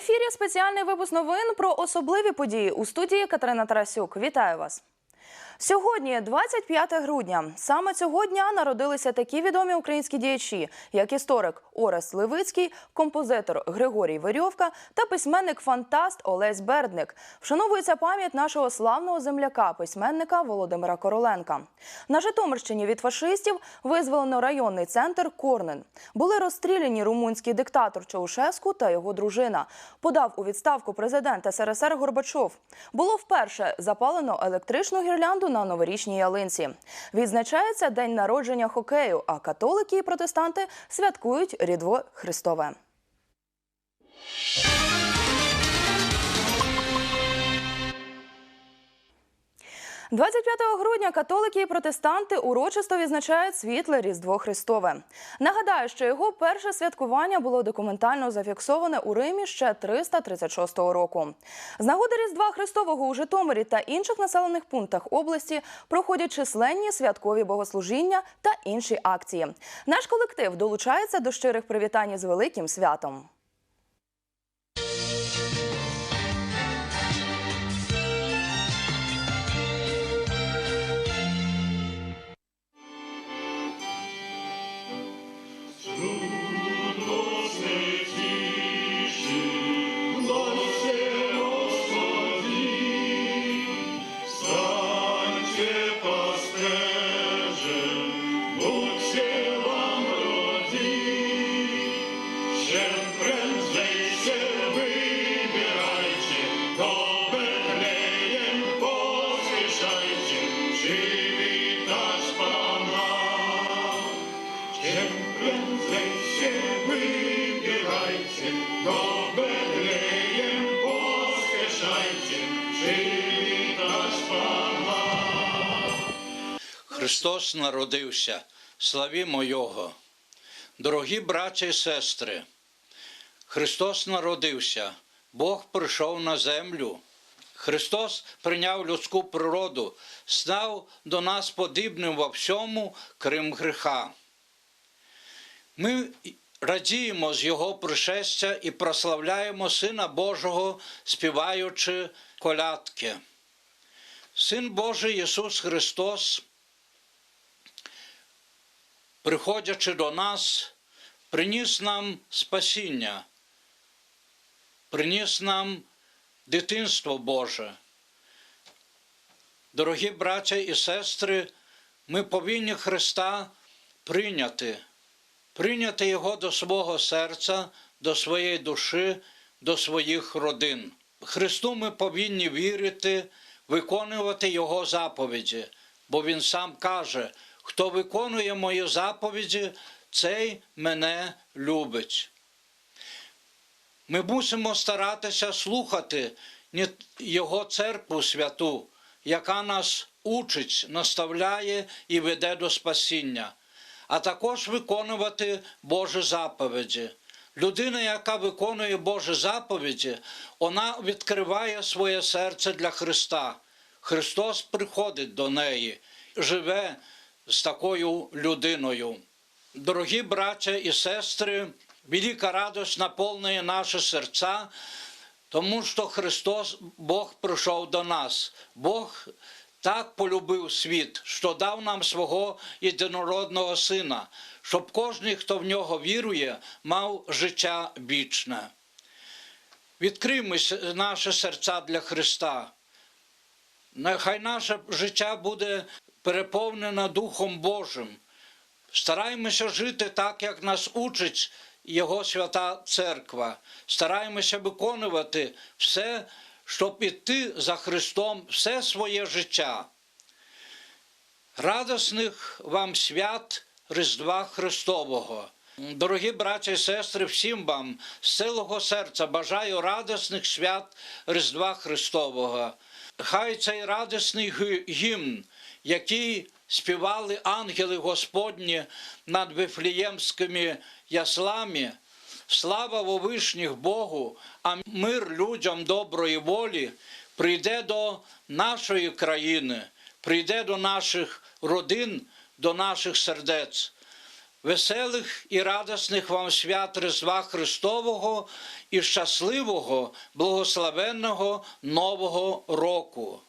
Ефірі спеціальний випуск новин про особливі події у студії Катерина Тарасюк. Вітаю вас. Сьогодні, 25 грудня, саме цього дня народилися такі відомі українські діячі, як історик Орес Левицький, композитор Григорій Верьовка та письменник-фантаст Олесь Бердник. Вшановується пам'ять нашого славного земляка, письменника Володимира Короленка. На Житомирщині від фашистів визволено районний центр Корнен. Були розстріляні румунський диктатор Чаушеску та його дружина. Подав у відставку президент СРСР Горбачов. Було вперше запалено електричну гірлянду на новорічній ялинці. Відзначається день народження хокею, а католики і протестанти святкують Рідво Христове. – 25 грудня католики і протестанти урочисто відзначають світле Різдво Христове. Нагадаю, що його перше святкування було документально зафіксоване у Римі ще 336 року. З нагоди Різдва Христового у Житомирі та інших населених пунктах області проходять численні святкові богослужіння та інші акції. Наш колектив долучається до щирих привітань з великим святом. Христос народився, славімо Його. Дорогі браття і сестри, Христос народився, Бог прийшов на землю. Христос прийняв людську природу, став до нас подібним во всьому, крім гріха. Ми радіємо з Його пришестя і прославляємо Сина Божого, співаючи колядки. Син Божий Ісус Христос приходячи до нас, приніс нам спасіння, приніс нам дитинство Боже. Дорогі браття і сестри, ми повинні Христа прийняти, прийняти Його до свого серця, до своєї душі, до своїх родин. Христу ми повинні вірити, виконувати Його заповіді, бо Він сам каже, хто виконує мої заповіді, цей мене любить. Ми мусимо старатися слухати Його церкву святу, яка нас учить, наставляє і веде до спасіння, а також виконувати Божі заповіді. Людина, яка виконує Божі заповіді, вона відкриває своє серце для Христа. Христос приходить до неї, живе з такою людиною. Дорогі браття і сестри, велика радость наповнює наші серця, тому що Христос, Бог прийшов до нас. Бог так полюбив світ, що дав нам свого єдинородного Сина, щоб кожен, хто в нього вірує, мав життя вічне. Відкриймо наші серця для Христа. Нехай наше життя буде переповнено Духом Божим. Стараємося жити так, як нас учить Його свята Церква. Стараємося виконувати все, щоб іти за Христом все своє життя. Радосних вам свят Різдва Христового. Дорогі браття і сестри, всім вам з цілого серця бажаю радісних свят Різдва Христового. Хай цей радісний гімн, який співали ангели Господні над Вифліємськими яслами, слава Вовишніх Богу, а мир людям доброї волі прийде до нашої країни, прийде до наших родин, до наших сердець. Веселих і радісних вам свят Різдва Христового і щасливого, благословенного Нового року!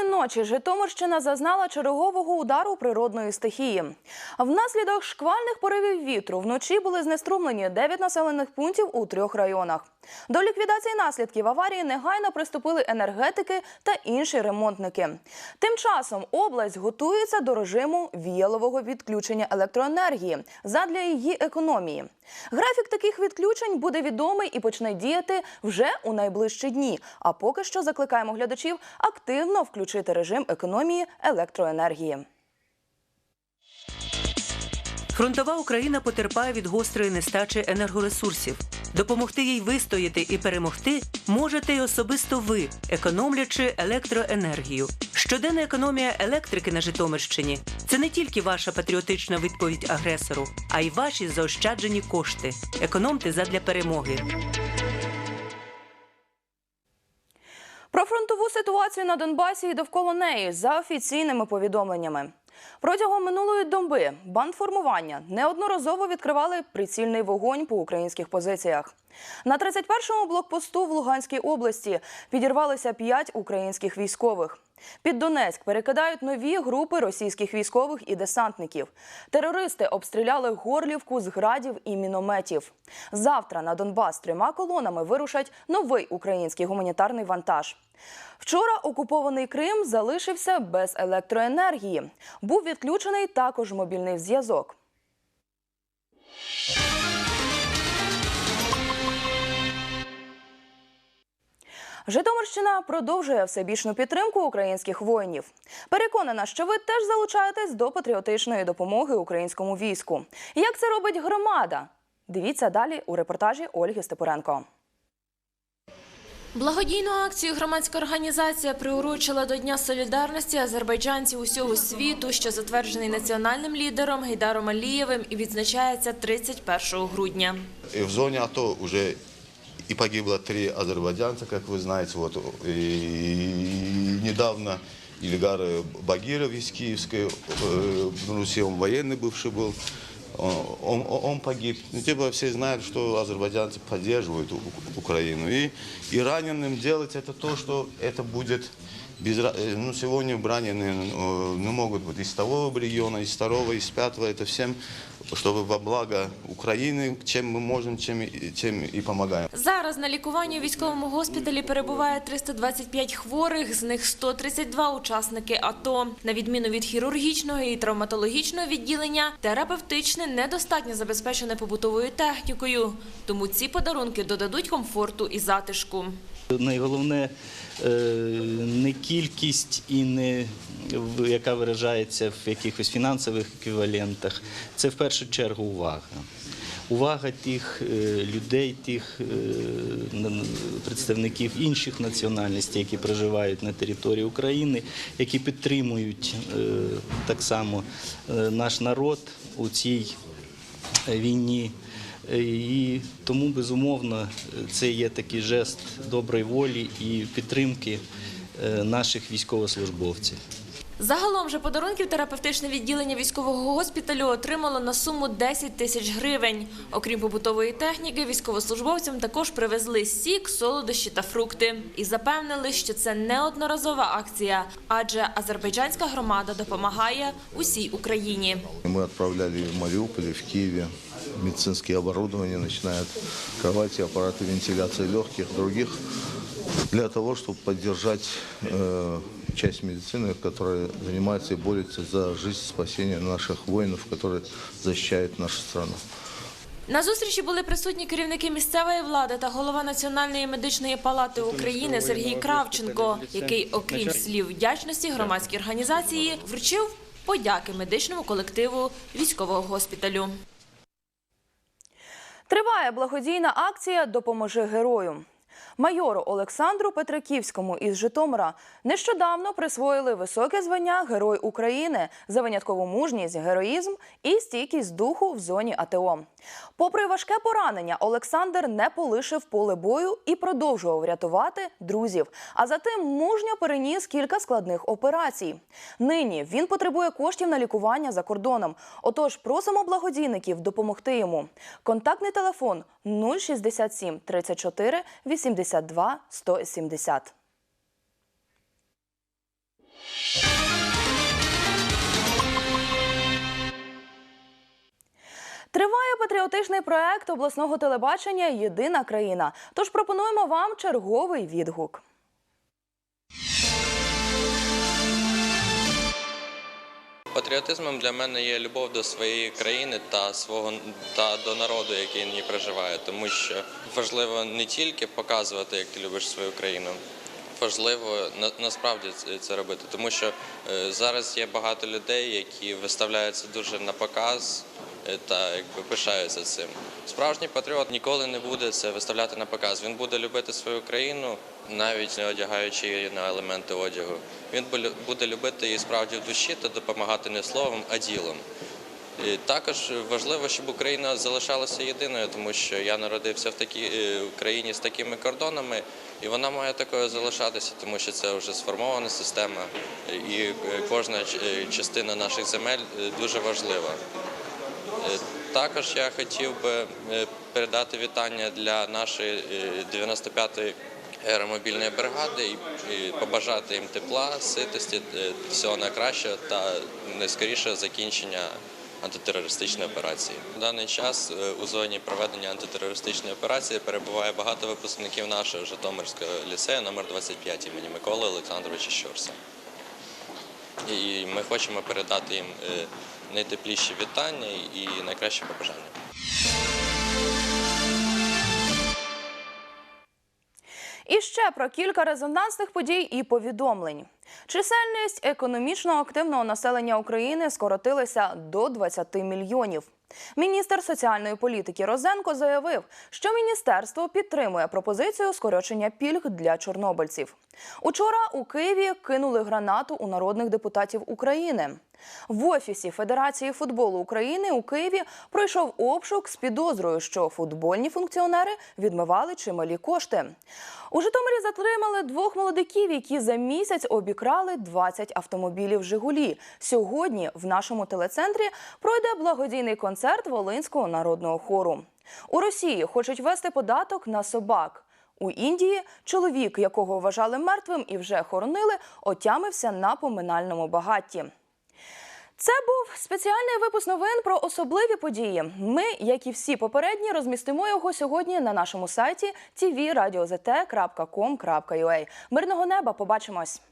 Позаминулої ночі Житомирщина зазнала чергового удару природної стихії. Внаслідок шквальних поривів вітру вночі були знеструмлені 9 населених пунктів у трьох районах. До ліквідації наслідків аварії негайно приступили енергетики та інші ремонтники. Тим часом область готується до режиму віялового відключення електроенергії задля її економії. Графік таких відключень буде відомий і почне діяти вже у найближчі дні. А поки що закликаємо глядачів активно включити режим економії електроенергії. Фронтова Україна потерпає від гострої нестачі енергоресурсів. Допомогти їй вистояти і перемогти можете й особисто ви, економлячи електроенергію. Щоденна економія електрики на Житомирщині це не тільки ваша патріотична відповідь агресору, а й ваші заощаджені кошти. Економте задля перемоги. Про фронтову ситуацію на Донбасі і довкола неї за офіційними повідомленнями. Протягом минулої доби бандформування неодноразово відкривали прицільний вогонь по українських позиціях. На 31-му блокпосту в Луганській області підірвалися п'ять українських військових. Під Донецьк перекидають нові групи російських військових і десантників. Терористи обстріляли Горлівку з градів і мінометів. Завтра на Донбас трьома колонами вирушать новий український гуманітарний вантаж. Вчора окупований Крим залишився без електроенергії. Був відключений також мобільний зв'язок. Житомирщина продовжує всебічну підтримку українських воїнів. Переконана, що ви теж залучаєтесь до патріотичної допомоги українському війську. Як це робить громада? Дивіться далі у репортажі Ольги Степуренко. Благодійну акцію громадська організація приурочила до Дня солідарності азербайджанців усього світу, що затверджений національним лідером Гейдаром Алієвим і відзначається 31 грудня. И в зоне АТО уже и погибло три азербайджанца, как вы знаете. Вот, и недавно Ильгар Багиров из Киевской э, Руси, он военный бывший был, он, он- он погиб. Ну, типа все знают, что азербайджанцы поддерживают Украину. И, и раненым делать это то, что это будет без, э, ну, сегодня раненые э, ну, могут быть из того региона, из второго, из пятого, это всем, чтобы во благо Украины, чем мы можем, чем, и- тем и помогаем. Зараз на лікуванні у військовому госпіталі перебуває 325 хворих, з них 132 учасники АТО. На відміну від хірургічного і травматологічного відділення, терапевтичне недостатньо забезпечене побутовою технікою. Тому ці подарунки додадуть комфорту і затишку. Найголовне е, не кількість і не яка виражається в якихось фінансових еквівалентах. Це в першу чергу увага. Увага тих е, людей, тих е, представників інших національностей, які проживають на території України, які підтримують так само наш народ у цій війні. Е, І тому, безумовно, це є такий жест доброї волі і підтримки е, наших військовослужбовців. Загалом же подарунків терапевтичне відділення військового госпіталю отримало на суму 10 тисяч гривень. Окрім побутової техніки, військовослужбовцям також привезли сік, солодощі та фрукти. І запевнили, що це не одноразова акція, адже азербайджанська громада допомагає усій Україні. Мы отправляли в Мариуполе, в Киеве медицинские оборудования, начиная от кровати, аппараты вентиляции легких, других, для того, чтобы поддержать э, часть медицины, которая занимается и борется за жизнь, спасение наших воинов, которые защищают нашу страну. На зустрічі були присутні керівники місцевої влади та голова Національної медичної палати України Сергій Кравченко, який, окрім слів вдячності громадській організації, вручив подяки медичному колективу військового госпіталю. Триває благодійна акція Допоможи герою. Майору Олександру Петриківському із Житомира нещодавно присвоїли високе звання Герой України за виняткову мужність, героїзм і стійкість духу в зоні АТО. Попри важке поранення, Олександр не полишив поле бою і продовжував рятувати друзів. А затим мужньо переніс кілька складних операцій. Нині він потребує коштів на лікування за кордоном. Отож, просимо благодійників допомогти йому. Контактний телефон 067 34 82 170. Триває патріотичний проект обласного телебачення Єдина країна. Тож пропонуємо вам черговий відгук. Патріотизмом для мене є любов до своєї країни та свого та до народу, який в ній проживає, тому що важливо не тільки показувати, як ти любиш свою країну. Важливо на, насправді це- робити, тому що е, зараз є багато людей, які виставляються дуже на показ е, та якби пишаються цим. Справжній патріот ніколи не буде це виставляти на показ. Він буде любити свою країну, навіть не одягаючи її на елементи одягу. Він бу- буде любити її справді в душі та допомагати не словом, а ділом. І також важливо, щоб Україна залишалася єдиною, тому що я народився в такій е, країні з такими кордонами, і вона має такою залишатися, тому що це вже сформована система, і е, кожна е, частина наших земель дуже важлива. Також я хотів би передати вітання для нашої е, 95-ї аеромобільної бригади і побажати їм тепла, ситості, е, всього найкращого та найскорішого закінчення антитерористичної операції. В даний час е, у зоні проведення антитерористичної операції перебуває багато випускників нашого Житомирського ліцею номер 25 імені Миколи Олександровича Щурса. І ми хочемо передати їм е, найтепліші вітання і найкращі побажання. І ще про кілька резонансних подій і повідомлень. Чисельність економічно активного населення України скоротилася до 20 мільйонів. Міністр соціальної політики Розенко заявив, що міністерство підтримує пропозицію скорочення пільг для чорнобильців. Учора у Києві кинули гранату у народних депутатів України. В офісі Федерації футболу України у Києві пройшов обшук з підозрою, що футбольні функціонери відмивали чималі кошти. У Житомирі затримали двох молодиків, які за місяць обікрали 20 автомобілів Жигулі. Сьогодні в нашому телецентрі пройде благодійний концерт Волинського народного хору. У Росії хочуть ввести податок на собак. У Індії чоловік, якого вважали мертвим і вже хоронили, отямився на поминальному багатті. Це був спеціальний випуск новин про особливі події. Ми, як і всі попередні, розмістимо його сьогодні на нашому сайті tvradio.zt.com.ua. Мирного неба, побачимось!